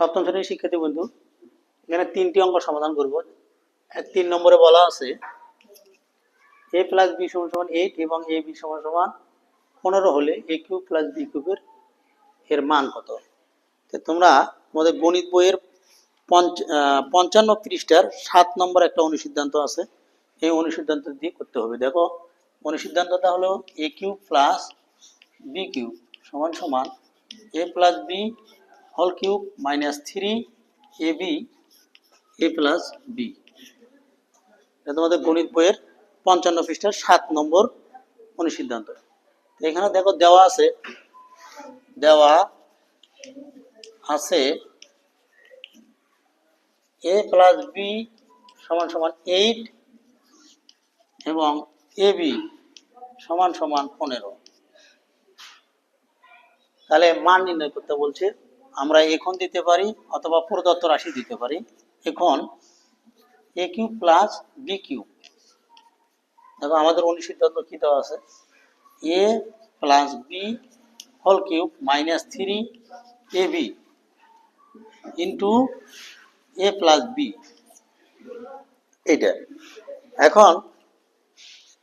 সপ্তম শ্রেণির শিক্ষার্থী বন্ধু এখানে তিনটি অঙ্ক সমাধান করব। তিন নম্বরে বলা আছে, এ প্লাস বি সমান সমান এইট এবং এ বি সমান সমান পনেরো হলে এ কিউব প্লাস বি কিউবের এর মান কত? তোমরা তোমাদের গণিত বইয়ের পঞ্চ পঞ্চান্ন পৃষ্ঠার সাত নম্বর একটা অনুসিদ্ধান্ত আছে। এই অনুসিদ্ধান্ত দিয়ে করতে হবে। দেখো, অনুসিদ্ধান্তটা হলো A cube plus B cube সমান সমান A plus B whole cube minus three A B A plus B এটা তোমাদের গণিত বইয়ের পঞ্চান্ন পৃষ্ঠার সাত নম্বর অনুসিদ্ধান্ত। এখানে দেখো দেওয়া আছে দেওয়া আছে এ প্লাস বি সমান সমান এইট এবং এ বি সমান সমান পনেরো। তাহলে মান নির্ণয় করতে বলছে আমরা এখন দিতে পারি অথবা প্রদত্ত রাশি দিতে পারি। এখন A cube plus B cube দেখো, আমাদের অনুসিদ্ধান্ত কি দেওয়া আছে? A plus B whole cube minus three A B into A plus B এটা এখন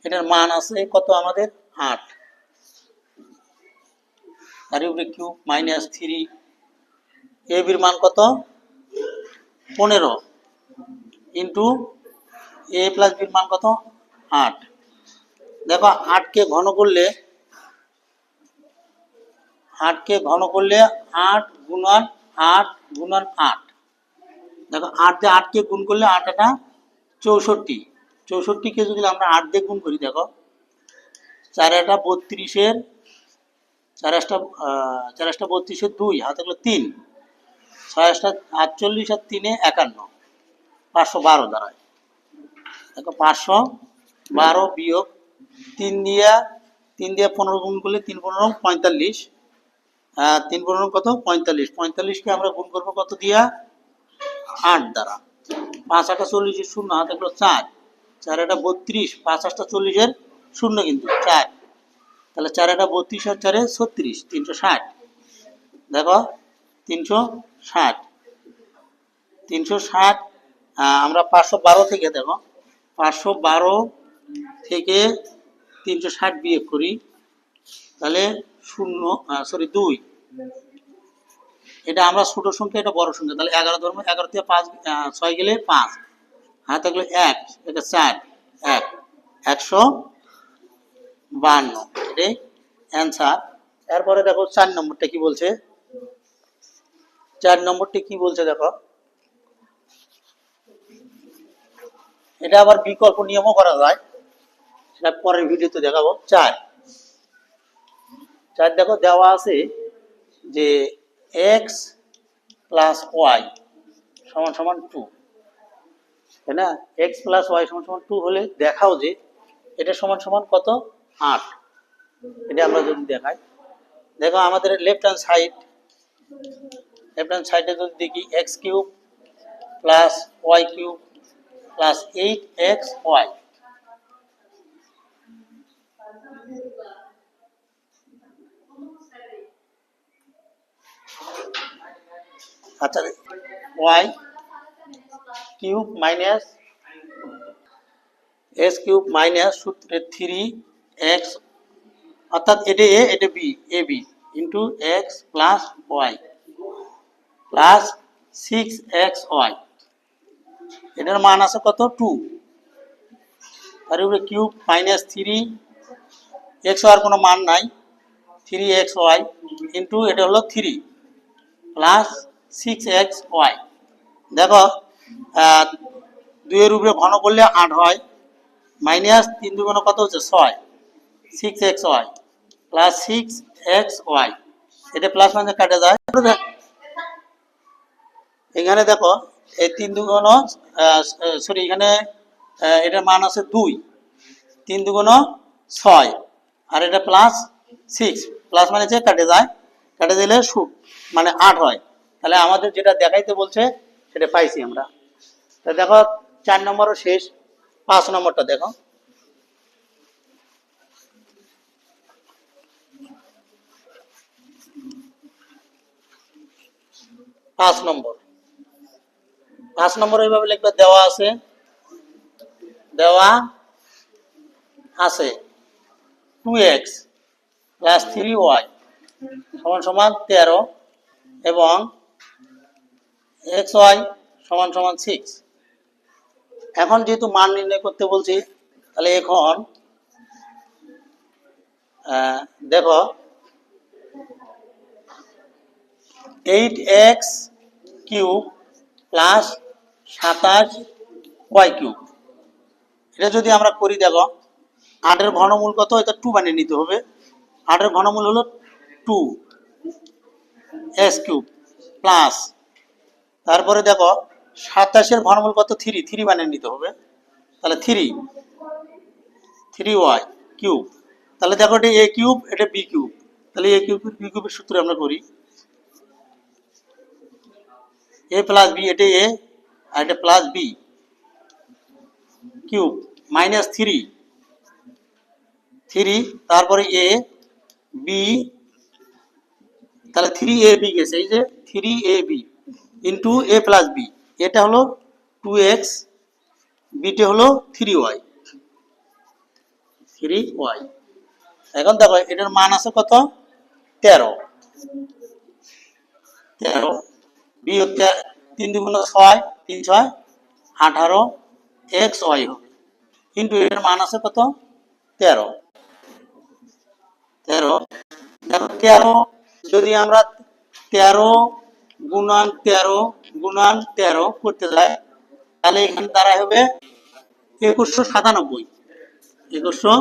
এটার মান আছে কত আমাদের? আট। উপরে কিউব মাইনাস থ্রি এ বির মান কত? পনেরো ইন্টু এ প্লাস বির মান কত? আট। দেখো আটকে ঘন করলে আটকে ঘন করলে আট গুণন আট গুণন আট। দেখো আট দিয়ে আটকে গুণ করলে আট এটা চৌষট্টি। চৌষট্টিকে যদি আমরা আট দিয়ে গুণ করি দেখো চার একটা বত্রিশের চার আহ, চার একটা বত্রিশের দুই হাতে গেলো তিন। ছয় একটা আটচল্লিশ আর তিনে একান্ন। পাঁচশো বারো দাঁড়ায়। দেখো, পাঁচশো বারো বিয়োগ তিন দিয়া, তিন দিয়ে পনেরো গুণ করলে তিন পনেরো পঁয়তাল্লিশ। তিন পনেরো কত? পঁয়তাল্লিশ। পঁয়তাল্লিশকে আমরা গুণ করব কত দিয়া? আট দ্বারা। পাঁচ আটটা চল্লিশের শূন্য, হাতে গেলো চার। চার একটা বত্রিশ, পাঁচ আটটা চল্লিশের শূন্য কিন্তু, চার। তাহলে চার একটা বত্রিশ আর চারে ছত্রিশ, তিনশো ষাট। দেখো তিনশো ষাট। তিনশো ষাট আমরা পাঁচশো বারো থেকে দেখো। পাঁচশো বারো থেকে তিনশো ষাট বিয়োগ করি। তাহলে শূন্য সরি দুই। এটা আমরা ছোট সংখ্যা, এটা বড় সংখ্যা। তাহলে এগারো ধর্ম এগারো থেকে পাঁচ ছয় গেলে পাঁচ। হাতে থাকলে এক এটা চার, এক। একশো বান্ন। এটাই এরপরে দেখো চার নম্বরটা কি বলছে? চার নম্বরটি কি বলছে দেখো? এটা আবার বিকল্প নিয়মও করা যায়। সেটা পরের ভিডিওতে দেখাবো। চার। চার দেখো দেওয়া আছে যে এক্স প্লাস ওয়াই সমান সমান টু তাই না? এক্স প্লাস ওয়াই সমান সমান টু হলে দেখাও যে এটা সমান সমান কত? আট। এটা আমরা যদি দেখাই। দেখো আমাদের left hand side left hand সাইডে যদি দেখি X cube plus Y cube plus eight X Y আচ্ছা Y cube minus S cube minus সূত্রে থ্রি এক্স অর্থাৎ এটা এ এটা B A B into X plus Y plus six X Y এটার মান আছে কত? টু তার উপরে কিউব মাইনাস থ্রি এক্স ওয়ার কোনো মান নাই। থ্রি এক্স ওয়াই ইন্টু এটা হলো three plus six X Y দেখো দুইয়ের উপরে ঘন করলে আট হয়। মাইনাস তিন দুগুণ কত হচ্ছে? ছয়। Six X Y plus six X Y এটা প্লাস মানে কাটা যায়। এখানে দেখো, এই তিন দুগুণ সরি এখানে এটার মান আছে দুই। তিন দুগুণ ছয়। আর এটা প্লাস সিক্স প্লাস মানে যে কাটে যায়। কাটে দিলে সু মানে আট হয়। তাহলে আমাদের যেটা দেখাইতে বলছে, সেটা পাইছি আমরা। তা দেখো, চার নম্বরও শেষ। পাঁচ নম্বরটা দেখো। পাঁচ নম্বর। পাঁচ নম্বর এইভাবে লিখবে, দেওয়া আছে। দেওয়া আছে। Two X plus three Y সমান সমান তেরো এবং এক্স ওয়াই সমান সমান সিক্স এখন যেহেতু মান নির্ণয় করতে বলছি, তাহলে এখন দেখো এইট এক্স কিউব প্লাস সাতাশ ওয়াই কিউব এটা যদি আমরা করি, দেখো, আটের ঘনমূল কত? এটা টু বানিয়ে নিতে হবে। আটের ঘনমূল হলো টু এক্স কিউব প্লাস তারপরে দেখো, সাতাশের ঘনমূল কত? থ্রি থ্রি বানিয়ে নিতে হবে। তাহলে থ্রি থ্রি ওয়াই কিউব তাহলে দেখো, এটা এ কিউব এটা বি কিউব তাহলে এ কিউব বি কিউবের সূত্র আমরা করি। এ প্লাস বি এটা এ আর এটা plus B cube minus three three তারপরে এ বি তাহলে থ্রি এ বি গেছে। এই যে three A B into A plus B এটা হলো টু এক্স বিটা হলো থ্রি ওয়াই থ্রি ওয়াই এখন দেখো, এটার মান আছে কত? তেরো। তেরো। বি তিন দুগুণ ছয় তিন ছয়, আঠারো এক্স ওয়াই হবে। কিন্তু এটার মান আছে কত? তেরো। তেরো। তেরো, যদি আমরা তেরো গুণান তেরো গুণান তেরো করতে যাই, তাহলে এখানে দাঁড়ায় হবে একুশশো সাতানব্বই। একুশশো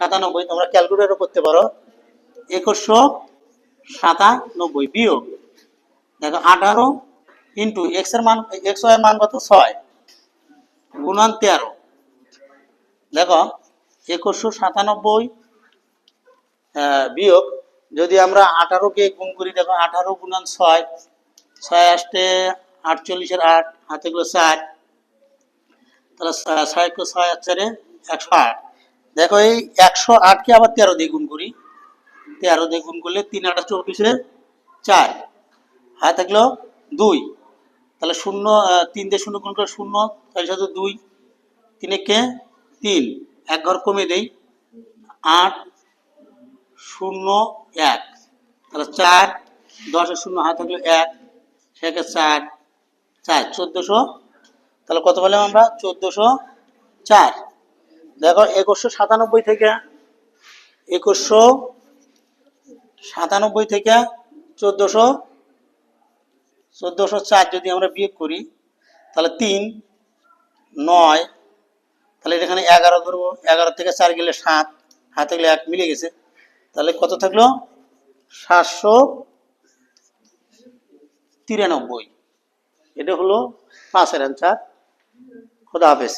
সাতানব্বই, তোমরা ক্যালকুলেটর করতে পারো। একুশশো সাতানব্বই বিয়োগ। দেখো, আঠারো ইন্টু এক্সের মান, এক্সের মান কত? ছয়। গুণান তেরো। দেখো, একুশশো সাতানব্বই বিয়োগ, যদি আমরা আঠারোকে গুণ করি, দেখো, আঠারো গুণান ছয় ছয় আসতে আটচল্লিশের আট, হাতে গুলো চার তাহলে ছয়- ছয় আর চারে একশো আট। দেখো, এই একশো আটকে আবার তেরো দিয়ে গুণ করি। তেরো দিয়ে গুণ করলে তিন আটা চব্বিশে চার। হাতে থাকল দুই। তাহলে শূন্য তিন দিয়ে শূন্য গুণ করে শূন্য তার সাথে দুই, তিনে কে? তিন। এক ঘর কমে দেই। আট, শূন্য, এক। তাহলে চার দশের শূন্য হাত থাকল এক সেকে চার চার, চোদ্দোশো। তাহলে কত পেলাম আমরা? চোদ্দোশো চার। দেখো, একুশশো সাতানব্বই থেকে একুশশো সাতানব্বই থেকে চোদ্দোশো চোদ্দোশো চার যদি আমরা বিয়োগ করি, তাহলে তিন, নয়, তাহলে এখানে এগারো ধরবো। এগারো থেকে চার গেলে সাত হাতে গেলে এক মিলে গেছে। তাহলে কত থাকল? সাতশো তিরানব্বই। এটা হলো পাঁচের অ্যান্সার খোদা হাফেজ।